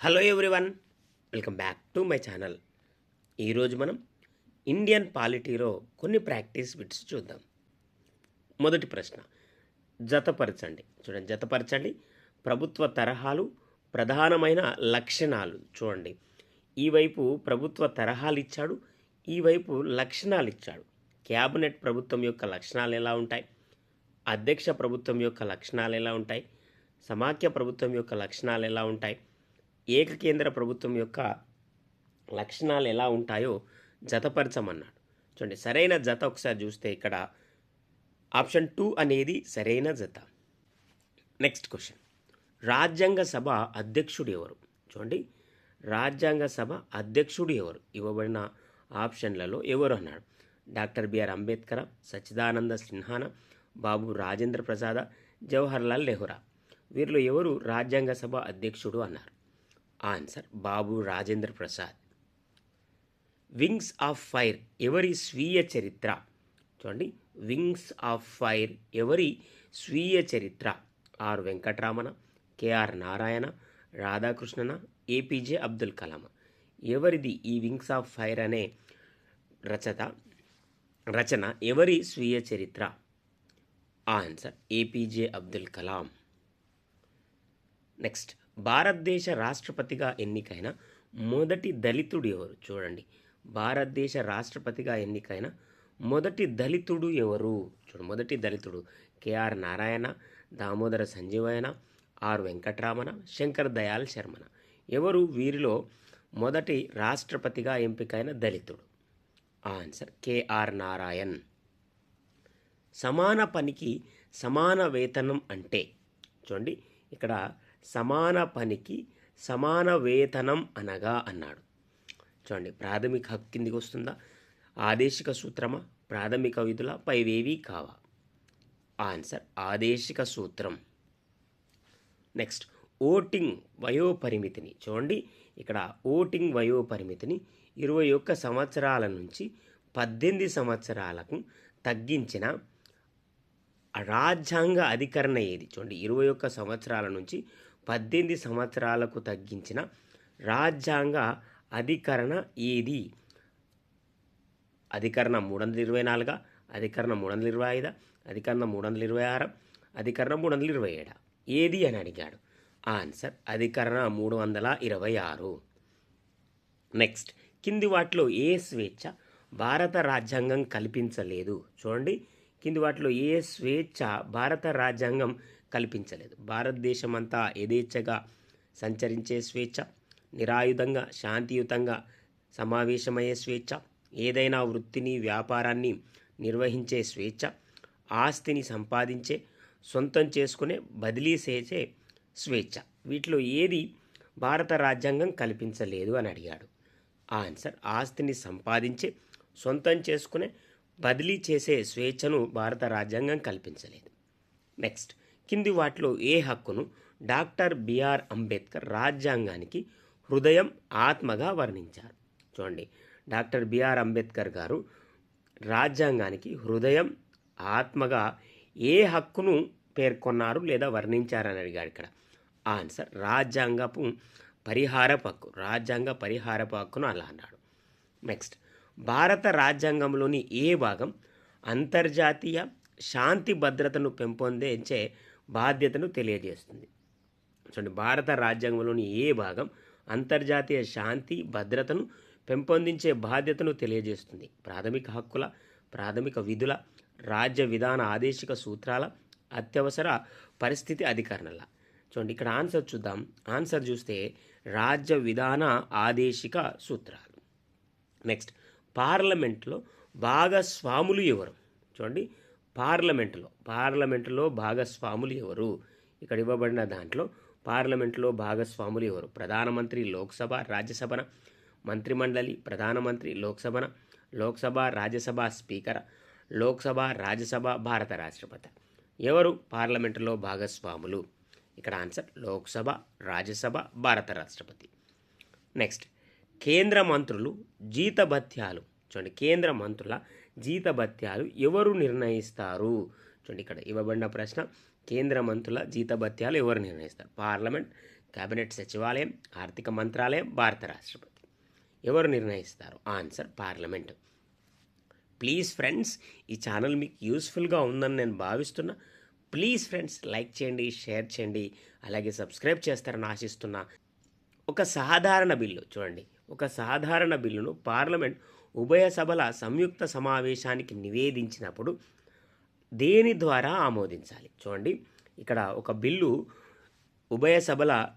Hello everyone welcome back to my channel ఈరోజు మనం Indian పాలిటీలో కొన్ని ప్రాక్టీస్ బిట్స్ చూద్దాం. మొదటి ప్రశ్న జతపరచండి. చూడండి జతపరచండి. ప్రభుత్వ తరహాలు ప్రధానమైన లక్షణాలు చూడండి. ఈ వైపు ప్రభుత్వ తరహాలు ఇచ్చాడు ఈ వైపు లక్షణాలు ఇచ్చాడు. క్యాబినెట్ ప్రభుత్వం యొక్క లక్షణాలు ఎలా ఉంటాయి? అధ్యక్ష ప్రభుత్వం యొక్క లక్షణాలు ఎలా ఉంటాయి? సమాఖ్య ప్రభుత్వం యొక్క లక్షణాలు ఎలా ఉంటాయి? ఏకకేంద్ర ప్రభుత్వం యొక్క లక్షణాలు ఎలా ఉంటాయో జతపరచమన్నాడు. చూడండి సరైన జత ఒకసారి చూస్తే ఇక్కడ ఆప్షన్ టూ అనేది సరైన జత. Next question. రాజ్యాంగ సభ అధ్యక్షుడు ఎవరు? చూడండి రాజ్యాంగ సభ అధ్యక్షుడు ఎవరు? ఇవ్వబడిన ఆప్షన్లలో ఎవరు అన్నాడు? డాక్టర్ బిఆర్ అంబేద్కర్ సచ్చిదానంద సిన్హాన బాబు రాజేంద్ర ప్రసాద జవహర్లాల్ నెహ్రా. వీరిలో ఎవరు రాజ్యాంగ సభ అధ్యక్షుడు అన్నారు? Answer Babu Rajendra Prasad. Wings of Fire ఎవరి స్వీయ చరిత్ర? చూడండి. వింగ్స్ ఆఫ్ ఫైర్ ఎవరి స్వీయ చరిత్ర? ఆర్ వెంకటరామన కేఆర్ నారాయణ రాధాకృష్ణన ఏపీజే అబ్దుల్ కలాం ఎవరిది ఈ వింగ్స్ ఆఫ్ ఫైర్ అనే రచత రచన ఎవరి స్వీయ చరిత్ర? Answer APJ Abdul Kalam. Next భారతదేశ రాష్ట్రపతిగా ఎన్నికైన మొదటి దళితుడు ఎవరు? చూడండి. భారతదేశ రాష్ట్రపతిగా ఎన్నికైన మొదటి దళితుడు ఎవరు? చూడు మొదటి దళితుడు కేఆర్ నారాయణ దామోదర సంజీవయన ఆర్. వెంకట్రామన శంకర్ దయాల్ శర్మన. ఎవరు? వీరిలో మొదటి రాష్ట్రపతిగా ఎంపికైన దళితుడు. Answer KR Narayan. సమాన పనికి సమాన వేతనం అంటే చూడండి ఇక్కడ సమాన పనికి సమాన వేతనం అనగా అన్నాడు. చూడండి ప్రాథమిక హక్కు కిందికి వస్తుందా? ఆదేశిక సూత్రమా? ప్రాథమిక విధుల పైవేవి కావా? ఆన్సర్ ఆదేశిక సూత్రం. నెక్స్ట్ ఓటింగ్ వయోపరిమితిని. చూడండి ఇక్కడ ఓటింగ్ వయోపరిమితిని ఇరవై ఒక్క సంవత్సరాల నుంచి పద్దెనిమిది సంవత్సరాలకు తగ్గించిన రాజ్యాంగ అధికరణ ఏది? చూడండి ఇరవై ఒక్క సంవత్సరాల నుంచి పద్దెనిమిది సంవత్సరాలకు తగ్గించిన రాజ్యాంగ అధికరణ ఏది? అధికరణ మూడు వందల ఇరవై నాలుగా అధికరణ మూడు వందల ఇరవై ఐదా అధికరణ మూడు వందల ఇరవై ఆరు అధికరణ మూడు వందల ఇరవై ఏడా. ఏది అని అడిగాడు? ఆన్సర్ అధికరణ మూడు వందల ఇరవై ఆరు. నెక్స్ట్ కింది వాటిలో ఏ స్వేచ్ఛ భారత రాజ్యాంగం కల్పించలేదు? చూడండి కింది వాటిలో ఏ స్వేచ్ఛ భారత రాజ్యాంగం కల్పించలేదు. భారతదేశం అంతా యథేచ్ఛగా సంచరించే స్వేచ్ఛ నిరాయుధంగా శాంతియుతంగా సమావేశమయ్యే స్వేచ్ఛ ఏదైనా వృత్తిని వ్యాపారాన్ని నిర్వహించే స్వేచ్ఛ ఆస్తిని సంపాదించే సొంతం చేసుకునే బదిలీ చేసే స్వేచ్ఛ. వీటిలో ఏది భారత రాజ్యాంగం కల్పించలేదు అని అడిగాడు. ఆన్సర్ ఆస్తిని సంపాదించే సొంతం చేసుకునే బదిలీ చేసే స్వేచ్ఛను భారత రాజ్యాంగం కల్పించలేదు. నెక్స్ట్. కింది వాటిలో ఏ హక్కును? డాక్టర్ బిఆర్ అంబేద్కర్ రాజ్యాంగానికి హృదయం ఆత్మగా వర్ణించారు. చూడండి డాక్టర్ బిఆర్ అంబేద్కర్ గారు రాజ్యాంగానికి హృదయం ఆత్మగా ఏ హక్కును పేర్కొన్నారు లేదా వర్ణించారని అడిగాడు ఇక్కడ. ఆన్సర్ రాజ్యాంగపు పరిహారపు హక్కు రాజ్యాంగ పరిహారపు హక్కును అలా అన్నాడు. నెక్స్ట్ భారత రాజ్యాంగంలోని ఏ భాగం అంతర్జాతీయ శాంతి భద్రతను పెంపొందించే బాధ్యతను తెలియజేస్తుంది. చూడండి భారత రాజ్యాంగంలోని ఏ భాగం అంతర్జాతీయ శాంతి భద్రతను పెంపొందించే బాధ్యతను తెలియజేస్తుంది. ప్రాథమిక హక్కుల ప్రాథమిక విధుల రాజ్య విధాన ఆదేశిక సూత్రాల అత్యవసర పరిస్థితి అధికరణల. చూడండి ఇక్కడ ఆన్సర్ చూద్దాం. ఆన్సర్ చూస్తే రాజ్య విధాన ఆదేశిక సూత్రాలు. నెక్స్ట్ పార్లమెంట్లో భాగస్వాములు ఎవరు? చూడండి పార్లమెంటులో పార్లమెంటులో భాగస్వాములు ఎవరు? ఇక్కడ ఇవ్వబడిన దాంట్లో పార్లమెంట్లో భాగస్వాములు ఎవరు? ప్రధానమంత్రి లోక్సభ రాజ్యసభన మంత్రిమండలి ప్రధానమంత్రి లోక్సభన లోక్సభ రాజ్యసభ స్పీకర్ లోక్సభ రాజ్యసభ భారత రాష్ట్రపతి. ఎవరు? పార్లమెంటులో భాగస్వాములు. ఇక్కడ ఆన్సర్ లోక్సభ రాజ్యసభ భారత రాష్ట్రపతి. నెక్స్ట్ కేంద్ర మంత్రులు జీతభత్యాలు చూడండి కేంద్ర మంత్రుల జీతభత్యాలు ఎవరు నిర్ణయిస్తారు? చూడండి ఇక్కడ ఇవ్వబడిన ప్రశ్న కేంద్ర మంత్రుల జీతభత్యాలు ఎవరు నిర్ణయిస్తారు? పార్లమెంట్ కేబినెట్ సచివాలయం ఆర్థిక మంత్రాలయం భారత రాష్ట్రపతి. ఎవరు నిర్ణయిస్తారు? Answer parliament. ప్లీజ్ ఫ్రెండ్స్ ఈ ఛానల్ మీకు యూస్ఫుల్గా ఉందని నేను భావిస్తున్నా. ప్లీజ్ ఫ్రెండ్స్ లైక్ చేయండి షేర్ చేయండి అలాగే సబ్స్క్రైబ్ చేస్తారని ఆశిస్తున్నా. ఒక సాధారణ బిల్లు చూడండి ఒక సాధారణ బిల్లును పార్లమెంట్ ఉభయ సభల సంయుక్త సమావేశానికి నివేదించినప్పుడు దేని ద్వారా ఆమోదించాలి? చూడండి. ఇక్కడ ఒక బిల్లు ఉభయ సభల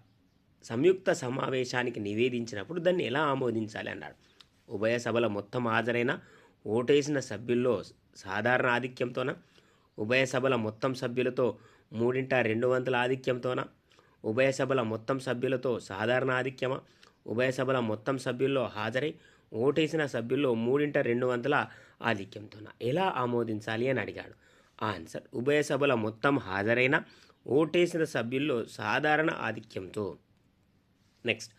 సంయుక్త సమావేశానికి నివేదించినప్పుడు దాన్ని ఎలా ఆమోదించాలి అన్నాడు. ఉభయ సభల మొత్తం హాజరైన ఓటేసిన సభ్యుల్లో సాధారణ ఆధిక్యంతోన? ఉభయ సభల మొత్తం సభ్యులతో మూడింట రెండు వందల ఆధిక్యంతోన? ఉభయ సభల మొత్తం సభ్యులతో సాధారణ ఆధిక్యమా? ఉభయ సభల మొత్తం సభ్యుల్లో హాజరై ఓటేసిన సభ్యుల్లో మూడింట రెండు వందల ఆధిక్యంతోన ఎలా ఆమోదించాలి అని అడిగాడు. ఆన్సర్ ఉభయ సభల మొత్తం హాజరైన ఓటేసిన సభ్యుల్లో సాధారణ ఆధిక్యంతో. నెక్స్ట్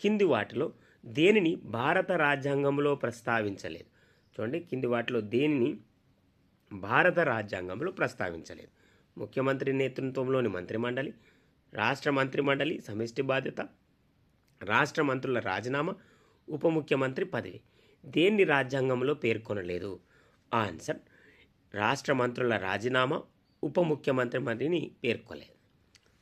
కింది వాటిలో దేనిని భారత రాజ్యాంగంలో ప్రస్తావించలేదు? చూడండి కింది వాటిలో దేనిని భారత రాజ్యాంగంలో ప్రస్తావించలేదు? ముఖ్యమంత్రి నేతృత్వంలోని మంత్రిమండలి రాష్ట్ర మంత్రిమండలి సమిష్టి బాధ్యత రాష్ట్ర మంత్రుల రాజీనామా ఉప ముఖ్యమంత్రి పదవి. దేన్ని రాజ్యాంగంలో పేర్కొనలేదు? ఆన్సర్ రాష్ట్ర మంత్రుల రాజీనామా ఉప ముఖ్యమంత్రి మంత్రిని పేర్కొలేదు.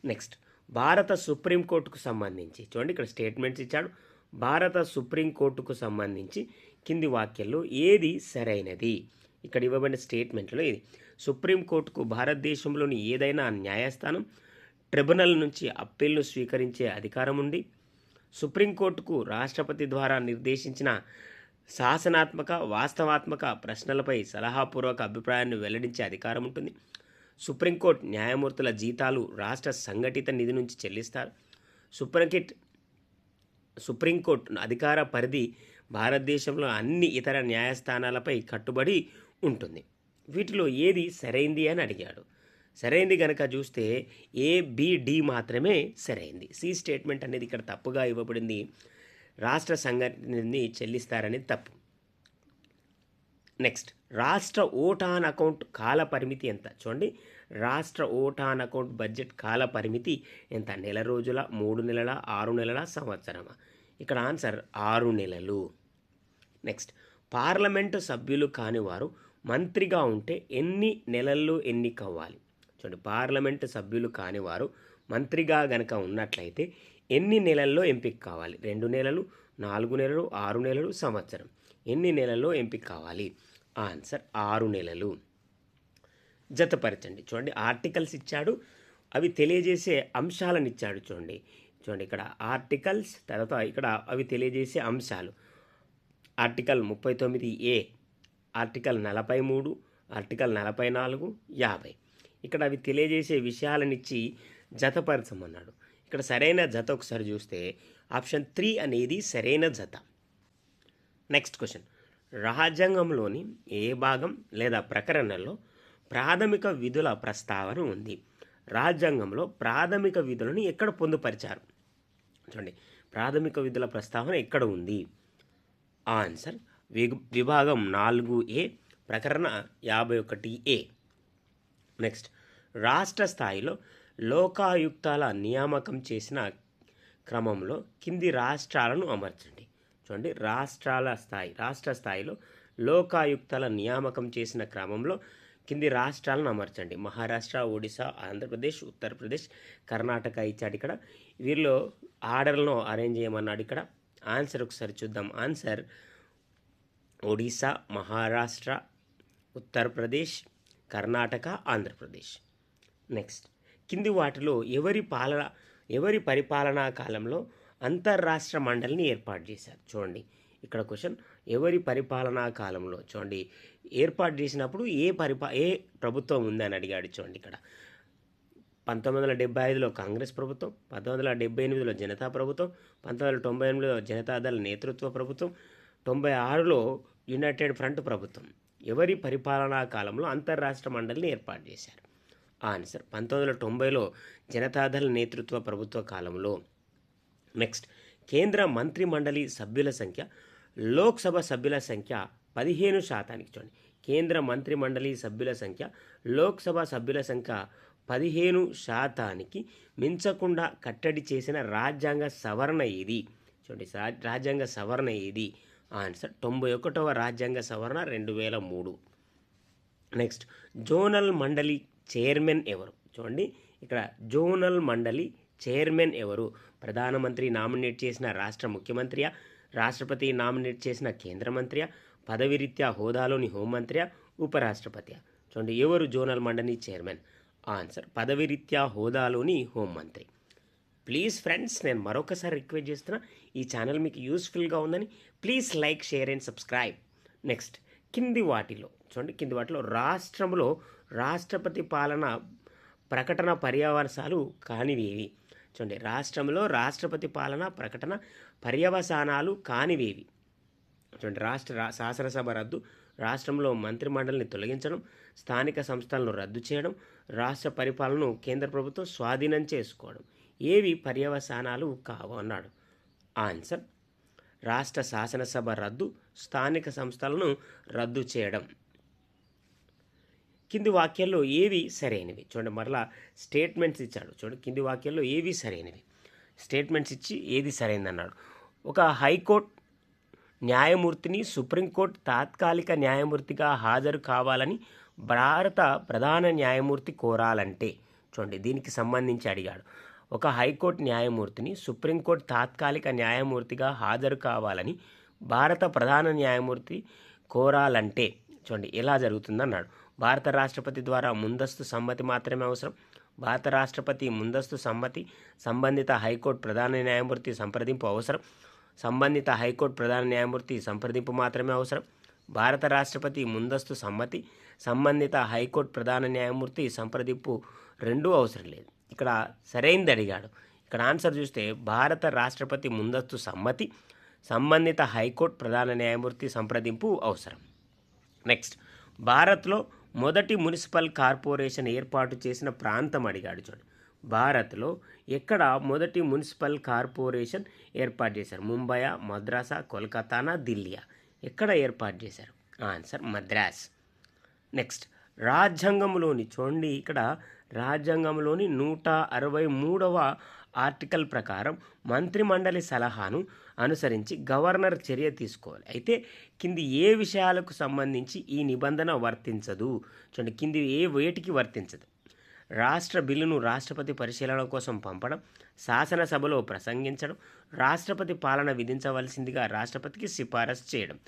నెక్స్ట్ భారత సుప్రీంకోర్టుకు సంబంధించి చూడండి ఇక్కడ స్టేట్మెంట్స్ ఇచ్చాడు. భారత సుప్రీంకోర్టుకు సంబంధించి కింది వాక్యంలో ఏది సరైనది? ఇక్కడ ఇవ్వబడిన స్టేట్మెంట్లో ఇది. సుప్రీంకోర్టుకు భారతదేశంలోని ఏదైనా న్యాయస్థానం ట్రిబ్యునల్ నుంచి అప్పీల్ను స్వీకరించే అధికారం ఉంది. సుప్రీంకోర్టుకు రాష్ట్రపతి ద్వారా నిర్దేశించిన శాసనాత్మక వాస్తవాత్మక ప్రశ్నలపై సలహాపూర్వక అభిప్రాయాన్ని వెల్లడించే అధికారం ఉంటుంది. సుప్రీంకోర్టు న్యాయమూర్తుల జీతాలు రాష్ట్ర సంఘటిత నిధి నుంచి చెల్లిస్తారు. సుప్రీంకిట్ సుప్రీంకోర్టు అధికార పరిధి భారతదేశంలో అన్ని ఇతర న్యాయస్థానాలపై కట్టుబడి ఉంటుంది. వీటిలో ఏది సరైంది అని అడిగాడు. సరైంది కనుక చూస్తే ఏ బి డి మాత్రమే సరైంది. సి స్టేట్మెంట్ అనేది ఇక్కడ తప్పుగా ఇవ్వబడింది. రాష్ట్ర సంఘటనని చెల్లిస్తారనేది తప్పు. నెక్స్ట్ రాష్ట్ర ఓటాన్ అకౌంట్ కాల పరిమితి ఎంత? చూడండి. రాష్ట్ర ఓటాన్ అకౌంట్ బడ్జెట్ కాల పరిమితి ఎంత? నెల రోజుల మూడు నెలల ఆరు నెలల సంవత్సరమా? ఇక్కడ ఆన్సర్ ఆరు నెలలు. నెక్స్ట్ పార్లమెంటు సభ్యులు కాని వారు మంత్రిగా ఉంటే ఎన్ని నెలల్లో ఎన్ని అవ్వాలి చూడండి పార్లమెంటు సభ్యులు కాని వారు మంత్రిగా గనక ఉన్నట్లయితే ఎన్ని నెలల్లో ఎంపిక కావాలి? రెండు నెలలు నాలుగు నెలలు ఆరు నెలలు సంవత్సరం. ఎన్ని నెలల్లో ఎంపిక కావాలి? ఆన్సర్ ఆరు నెలలు. జతపరచండి. చూడండి ఆర్టికల్స్ ఇచ్చాడు అవి తెలియజేసే అంశాలను ఇచ్చాడు చూడండి. చూడండి ఇక్కడ ఆర్టికల్స్ తర్వాత ఇక్కడ అవి తెలియజేసే అంశాలు. ఆర్టికల్ ముప్పై తొమ్మిది ఏ ఆర్టికల్ నలభై మూడు ఆర్టికల్ నలభై నాలుగు యాభై. ఇక్కడ అవి తెలియజేసే విషయాలనిచ్చి జతపరచమన్నాడు. ఇక్కడ సరైన జత ఒకసారి చూస్తే ఆప్షన్ త్రీ అనేది సరైన జత. Next question. రాజ్యాంగంలోని ఏ భాగం లేదా ప్రకరణలో ప్రాథమిక విధుల ప్రస్తావన ఉంది? రాజ్యాంగంలో ప్రాథమిక విధులను ఎక్కడ పొందుపరిచారు? చూడండి. ప్రాథమిక విధుల ప్రస్తావన ఎక్కడ ఉంది? ఆన్సర్. విభాగం నాలుగు ఏ ప్రకరణ యాభై ఒకటి ఏ. నెక్స్ట్. రాష్ట్ర స్థాయిలో లోకాయుక్తాల నియామకం చేసిన క్రమంలో కింది రాష్ట్రాలను అమర్చండి. చూడండి రాష్ట్రాల స్థాయి రాష్ట్ర స్థాయిలో లోకాయుక్తాల నియామకం చేసిన క్రమంలో కింది రాష్ట్రాలను అమర్చండి. మహారాష్ట్ర ఒడిశా ఆంధ్రప్రదేశ్ ఉత్తరప్రదేశ్ కర్ణాటక ఇచ్చాడు ఇక్కడ. వీరిలో ఆర్డర్లను అరేంజ్ చేయమన్నాడు ఇక్కడ. ఆన్సర్ ఒకసారి చూద్దాం. ఆన్సర్ ఒడిశా మహారాష్ట్ర ఉత్తరప్రదేశ్ కర్ణాటక ఆంధ్రప్రదేశ్. నెక్స్ట్ కింది వాటిలో ఎవరి పాలన ఎవరి పరిపాలనా కాలంలో అంతర్రాష్ట్ర మండలిని ఏర్పాటు చేశారు. చూడండి. ఇక్కడ క్వశ్చన్ ఎవరి పరిపాలనా కాలంలో? చూడండి. ఏర్పాటు చేసినప్పుడు ఏ పరిపా ఏ ప్రభుత్వం ఉందని అడిగాడు చూడండి ఇక్కడ. పంతొమ్మిది వందల డెబ్బై ఐదులో కాంగ్రెస్ ప్రభుత్వం పంతొమ్మిది వందల డెబ్బై ఎనిమిదిలో జనతా ప్రభుత్వం పంతొమ్మిది వందల తొంభై ఎనిమిదిలో జనతాదళ నేతృత్వ ప్రభుత్వం తొంభై ఆరులో యునైటెడ్ ఫ్రంట్ ప్రభుత్వం. ఎవరి పరిపాలనా కాలంలో అంతర్రాష్ట్ర మండలిని ఏర్పాటు చేశారు? ఆన్సర్ పంతొమ్మిది వందల తొంభైలో జనతాదళ నేతృత్వ ప్రభుత్వ కాలంలో నెక్స్ట్ కేంద్ర మంత్రి మండలి సభ్యుల సంఖ్య లోక్సభ సభ్యుల సంఖ్య పదిహేను శాతానికి చూడండి. కేంద్ర మంత్రి మండలి సభ్యుల సంఖ్య లోక్సభ సభ్యుల సంఖ్య పదిహేను శాతానికి మించకుండా కట్టడి చేసిన రాజ్యాంగ సవరణ ఇది చూడండి రా- రాజ్యాంగ సవరణ ఇది ఆన్సర్ తొంభై ఒకటవ రాజ్యాంగ సవరణ రెండు వేల మూడు. నెక్స్ట్ జోనల్ మండలి చైర్మన్ ఎవరు? చూడండి. ఇక్కడ జోనల్ మండలి చైర్మన్ ఎవరు? ప్రధానమంత్రి నామినేట్ చేసిన రాష్ట్ర ముఖ్యమంత్రియా? రాష్ట్రపతి నామినేట్ చేసిన కేంద్ర మంత్రియా? పదవిరీత్యా హోదాలోని హోంమంత్రియా? ఉపరాష్ట్రపతియా? చూడండి. ఎవరు జోనల్ మండలి చైర్మన్? ఆన్సర్ పదవిరీత్యా హోదాలోని హోంమంత్రి. ప్లీజ్ ఫ్రెండ్స్ నేను మరొకసారి రిక్వెస్ట్ చేస్తున్నా ఈ ఛానల్ మీకు యూస్ఫుల్గా ఉందని please like share and subscribe. Next కింది వాటిలో చూడండి కింది వాటిలో రాష్ట్రంలో రాష్ట్రపతి పాలన ప్రకటన పర్యవసాలు కానివేవి. చూడండి రాష్ట్రంలో రాష్ట్రపతి పాలన ప్రకటన పర్యవసానాలు కానివేవి. చూడండి రాష్ట్ర శాసనసభ రద్దు రాష్ట్రంలో మంత్రిమండలిని తొలగించడం స్థానిక సంస్థలను రద్దు చేయడం రాష్ట్ర పరిపాలనను కేంద్ర ప్రభుత్వం స్వాధీనం చేసుకోవడం. ఏవి పర్యవసానాలు కావు అన్నాడు. ఆన్సర్ రాష్ట్ర శాసనసభ రద్దు స్థానిక సంస్థలను రద్దు చేయడం. కింది వాక్యాల్లో ఏవి సరైనవి? చూడండి మరలా స్టేట్మెంట్స్ ఇచ్చాడు. చూడండి కింది వాక్యాల్లో ఏవి సరైనవి? స్టేట్మెంట్స్ ఇచ్చి ఏది సరైనది అన్నాడు ఒక హైకోర్టు న్యాయమూర్తిని సుప్రీంకోర్టు తాత్కాలిక న్యాయమూర్తిగా హాజరు కావాలని భారత ప్రధాన న్యాయమూర్తి కోరాలంటే చూడండి దీనికి సంబంధించి అడిగాడు. ఒక హైకోర్టు న్యాయమూర్తిని సుప్రీంకోర్టు తాత్కాలిక న్యాయమూర్తిగా హాజరు కావాలని భారత ప్రధాన న్యాయమూర్తి కోరాలంటే చూడండి ఎలా జరుగుతుందన్నాడు. భారత రాష్ట్రపతి ద్వారా ముందస్తు సమ్మతి మాత్రమే అవసరం. భారత రాష్ట్రపతి ముందస్తు సమ్మతి సంబంధిత హైకోర్టు ప్రధాన న్యాయమూర్తి సంప్రదింపు అవసరం. సంబంధిత హైకోర్టు ప్రధాన న్యాయమూర్తి సంప్రదింపు మాత్రమే అవసరం. భారత రాష్ట్రపతి ముందస్తు సమ్మతి సంబంధిత హైకోర్టు ప్రధాన న్యాయమూర్తి సంప్రదింపు రెండూ అవసరం లేదు. ఇక్కడ సరైనది అడిగాడు. ఇక్కడ ఆన్సర్ చూస్తే భారత రాష్ట్రపతి ముందస్తు సమ్మతి సంబంధిత హైకోర్టు ప్రధాన న్యాయమూర్తి సంప్రదింపు అవసరం. నెక్స్ట్ భారత్లో మొదటి మున్సిపల్ కార్పొరేషన్ ఏర్పాటు చేసిన ప్రాంతం అడిగాడు చూడండి భారత్లో ఎక్కడ మొదటి మున్సిపల్ కార్పొరేషన్ ఏర్పాటు చేశారు? ముంబయా మద్రాసా కోల్కతానా ఢిల్లీయా? ఎక్కడ ఏర్పాటు చేశారు? ఆన్సర్ మద్రాస్. నెక్స్ట్ రాజ్యాంగంలోని చూడండి ఇక్కడ రాజ్యాంగంలోని నూట అరవై మూడవ ఆర్టికల్ ప్రకారం మంత్రిమండలి సలహాను అనుసరించి గవర్నర్ చర్య తీసుకోవాలి. అయితే కింది ఏ విషయాలకు సంబంధించి ఈ నిబంధన వర్తించదు? చూడండి కింది ఏ వేటికి వర్తించదు? రాష్ట్ర బిల్లును రాష్ట్రపతి పరిశీలన కోసం పంపడం శాసనసభలో ప్రసంగించడం రాష్ట్రపతి పాలన విధించవలసిందిగా రాష్ట్రపతికి సిఫారసు చేయడం.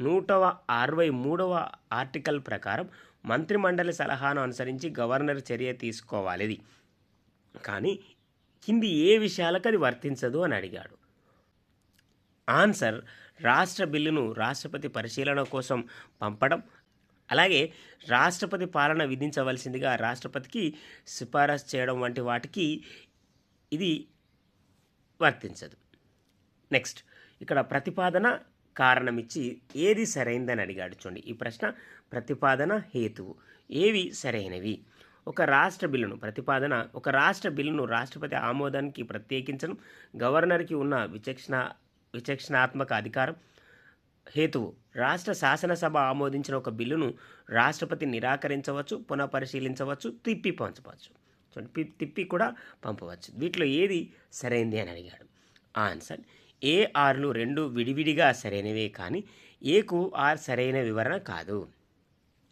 నూటవ అరవై మూడవ ఆర్టికల్ ప్రకారం మంత్రిమండలి సలహాను అనుసరించి గవర్నర్ చర్య తీసుకోవాలి. కానీ కింది ఏ విషయాలకు అది వర్తించదు అని అడిగాడు. ఆన్సర్ రాష్ట్ర బిల్లును రాష్ట్రపతి పరిశీలన కోసం పంపడం అలాగే రాష్ట్రపతి పాలన విధించవలసిందిగా రాష్ట్రపతికి సిఫారసు చేయడం వంటి వాటికి ఇది వర్తించదు. నెక్స్ట్ ఇక్కడ ప్రతిపాదన కారణం ఇచ్చి ఏది సరైందని అడిగాడు చూడండి. ఈ ప్రశ్న ప్రతిపాదన హేతువు. ఏవి సరైనవి? ఒక రాష్ట్ర బిల్లును ప్రతిపాదన ఒక రాష్ట్ర బిల్లును రాష్ట్రపతి ఆమోదానికి ప్రత్యేకించడం గవర్నర్కి ఉన్న విచక్షణ విచక్షణాత్మక అధికారం. హేతువు రాష్ట్ర శాసనసభ ఆమోదించిన ఒక బిల్లును రాష్ట్రపతి నిరాకరించవచ్చు పునఃపరిశీలించవచ్చు తిప్పి పంచవచ్చు. చూడండి తిప్పి కూడా పంపవచ్చు. వీటిలో ఏది సరైంది అని అడిగాడు. ఆన్సర్ ఏ ఆర్లు రెండు విడివిడిగా సరైనవే కానీ ఏకు ఆర్ సరైన వివరణ కాదు.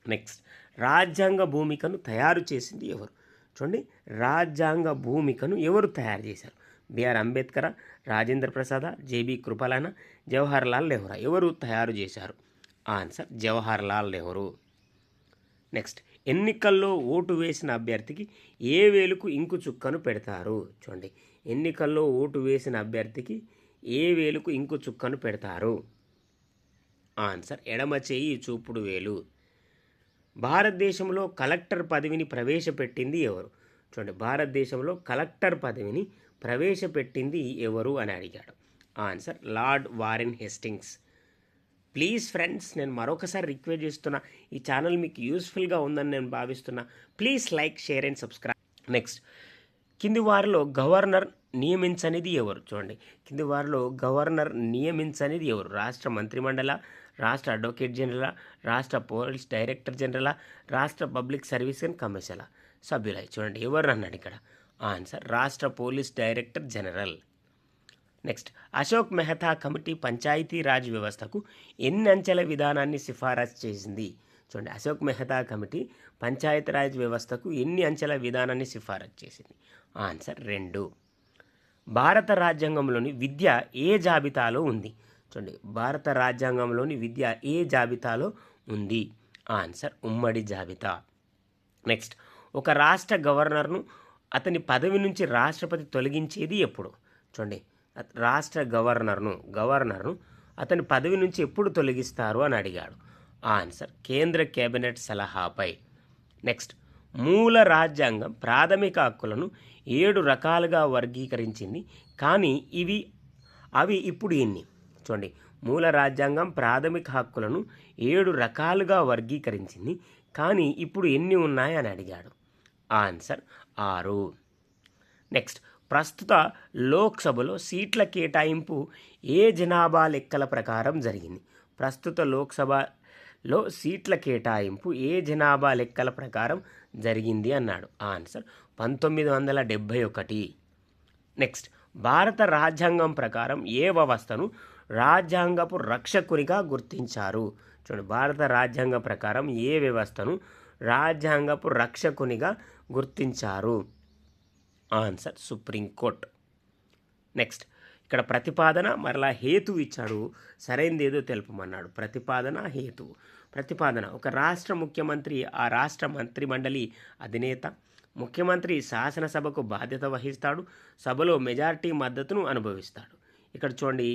నెక్స్ట్ రాజ్యాంగ భూమికను తయారు చేసింది ఎవరు? చూడండి రాజ్యాంగ భూమికను ఎవరు తయారు చేశారు? బిఆర్ అంబేద్కర్ రాజేంద్ర ప్రసాద జేబీ కృపలాన జవహర్లాల్ నెహ్రూ. ఎవరు తయారు చేశారు? ఆన్సర్ జవహర్లాల్ నెహ్రూ. నెక్స్ట్ ఎన్నికల్లో ఓటు వేసిన అభ్యర్థికి ఏ వేలుకు ఇంకు చుక్కను పెడతారు? చూడండి ఎన్నికల్లో ఓటు వేసిన అభ్యర్థికి ఏ వేలుకు ఇంకు చుక్కను పెడతారు? ఆన్సర్ ఎడమ చేయి చూపుడు వేలు. భారతదేశంలో కలెక్టర్ పదవిని ప్రవేశపెట్టింది ఎవరు? చూడండి భారతదేశంలో కలెక్టర్ పదవిని ప్రవేశపెట్టింది ఎవరు అని అడిగాడు. Answer lord Warren Hastings. Please friends నేను మరొకసారి రిక్వెస్ట్ చేస్తున్నా ఈ ఛానల్ మీకు యూస్ఫుల్గా ఉందని నేను భావిస్తున్నా. Please like share and subscribe. Next కింది వారిలో గవర్నర్ నియమించనిది ఎవరు? చూడండి కింది వారిలో గవర్నర్ నియమించనిది ఎవరు? రాష్ట్ర మంత్రిమండల రాష్ట్ర అడ్వకేట్ జనరల్ రాష్ట్ర పోలీస్ డైరెక్టర్ జనరల్ రాష్ట్ర పబ్లిక్ సర్వీస్ అండ్ కమిషనర్ సభ్యులై చూడండి ఎవరు అన్నాడు ఇక్కడ? ఆన్సర్ రాష్ట్ర police director general. Next Ashok Mehta committee Panchayati Raj వ్యవస్థకు ఎన్ని అంచెల విధానాన్ని సిఫారసు చేసింది? చూడండి అశోక్ మెహతా కమిటీ పంచాయతీరాజ్ వ్యవస్థకు ఎన్ని అంచెల విధానాన్ని సిఫారసు చేసింది? ఆన్సర్ రెండు. భారత రాజ్యాంగంలోని విద్య ఏ జాబితాలో ఉంది? చూడండి భారత రాజ్యాంగంలోని విద్య ఏ జాబితాలో ఉంది? ఆన్సర్ ఉమ్మడి జాబితా. నెక్స్ట్ ఒక రాష్ట్ర గవర్నర్ను అతని పదవి నుంచి రాష్ట్రపతి తొలగించేది ఎప్పుడు? చూడండి రాష్ట్ర గవర్నర్ను గవర్నర్ను అతని పదవి నుంచి ఎప్పుడు తొలగిస్తారు అని అడిగాడు. ఆన్సర్ కేంద్ర కేబినెట్ సలహాపై. నెక్స్ట్ మూల రాజ్యాంగం ప్రాథమిక హక్కులను ఏడు రకాలుగా వర్గీకరించింది కానీ ఇవి అవి ఇప్పుడు ఎన్ని? చూడండి మూల రాజ్యాంగం ప్రాథమిక హక్కులను ఏడు రకాలుగా వర్గీకరించింది. కానీ ఇప్పుడు ఎన్ని ఉన్నాయని అని అడిగాడు. ఆన్సర్ ఆరు. నెక్స్ట్ ప్రస్తుత లోక్సభలో సీట్ల కేటాయింపు ఏ జనాభా లెక్కల ప్రకారం జరిగింది? ప్రస్తుత లోక్సభలో సీట్ల కేటాయింపు ఏ జనాభా లెక్కల ప్రకారం జరిగింది అన్నాడు. ఆన్సర్ పంతొమ్మిది వందల డెబ్భై ఒకటి. నెక్స్ట్ భారత రాజ్యాంగం ప్రకారం ఏ వ్యవస్థను రాజ్యాంగపు రక్షకునిగా గుర్తించారు. చూడండి భారత రాజ్యాంగ ప్రకారం ఏ వ్యవస్థను రాజ్యాంగపు రక్షకునిగా గుర్తించారు? ఆన్సర్ సుప్రీంకోర్టు నెక్స్ట్ ఇక్కడ ప్రతిపాదన మరలా హేతు ఇచ్చాడు. సరైనది ఏదో తెలుపమన్నాడు. ప్రతిపాదన హేతు. ప్రతిపాదన ఒక రాష్ట్ర ముఖ్యమంత్రి ఆ రాష్ట్ర మంత్రిమండలి అధినేత ముఖ్యమంత్రి శాసనసభకు బాధ్యత వహిస్తాడు. సభలో మెజార్టీ మద్దతును అనుభవిస్తాడు. ఇక్కడ చూడండి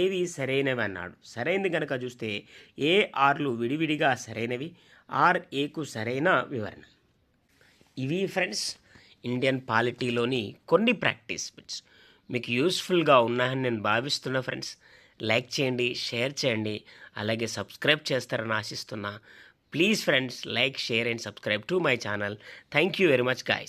ఏవి సరైనవి అన్నాడు. సరైనది కనుక చూస్తే ఏ ఆర్లు విడివిడిగా సరైనవి ఆర్ ఏకు సరైన వివరణ. ఇవి ఫ్రెండ్స్ ఇండియన్ పాలిటీలోని కొన్ని ప్రాక్టీస్ బిట్స్. మీకు యూస్ఫుల్గా ఉన్నాయని నేను భావిస్తున్నా ఫ్రెండ్స్ లైక్ చేయండి షేర్ చేయండి అలాగే సబ్స్క్రైబ్ చేస్తారని ఆశిస్తున్నా. Please friends like share and subscribe to my channel. Thank you very much guys.